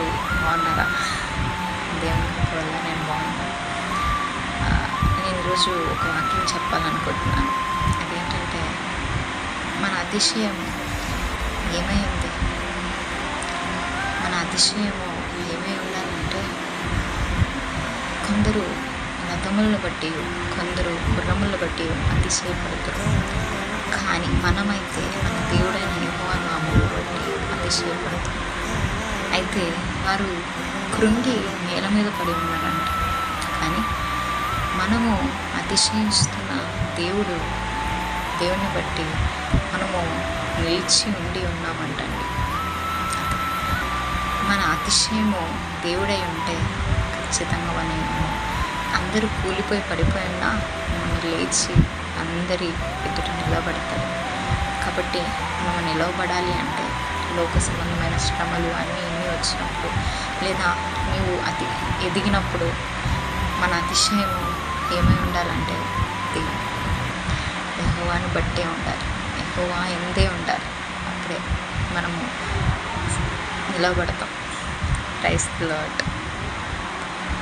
అందరూ బాగున్నారా? దేవుని వల్ల నేను బాగున్నాను నేను ఈరోజు ఒక వాక్యం చెప్పాలనుకుంటున్నాను. అదేంటంటే మన అతిశయం ఏమైంది మన అతిశయము ఏమై ఉండాలంటే కొందరు రథములను బట్టి కొందరు గుర్రములను బట్టి అతిశయపడతారు కానీ మనమైతే మన దేవుడైన యెహోవా నామమును బట్టి అతిశయపడతాం అయితే వారు కృంగి నేల మీద పడి ఉన్నారంట. కానీ మనము అతిశయిస్తున్న దేవుడు దేవుని బట్టి మనము నిలిచి ఉండి ఉన్నామంటండి. మన అతిశయము దేవుడై ఉంటే ఖచ్చితంగా మనము అందరూ కూలిపోయి పడిపోయినా మనం లేచి అందరి ఎదుట నిలబడతారు కాబట్టి మనం నిలవబడాలి అంటే లోక సంబంధమైన శ్రమలు అన్నీ ఇన్ని వచ్చినప్పుడు లేదా నీవు అతి ఎదిగినప్పుడు మన అతిశయం ఏమై ఉండాలంటే అది ఎహోవాను బట్టే ఉండాలి. ఎహోవా ఎందే ఉండాలి. అప్పుడే మనము నిలబడతాం. Rice lot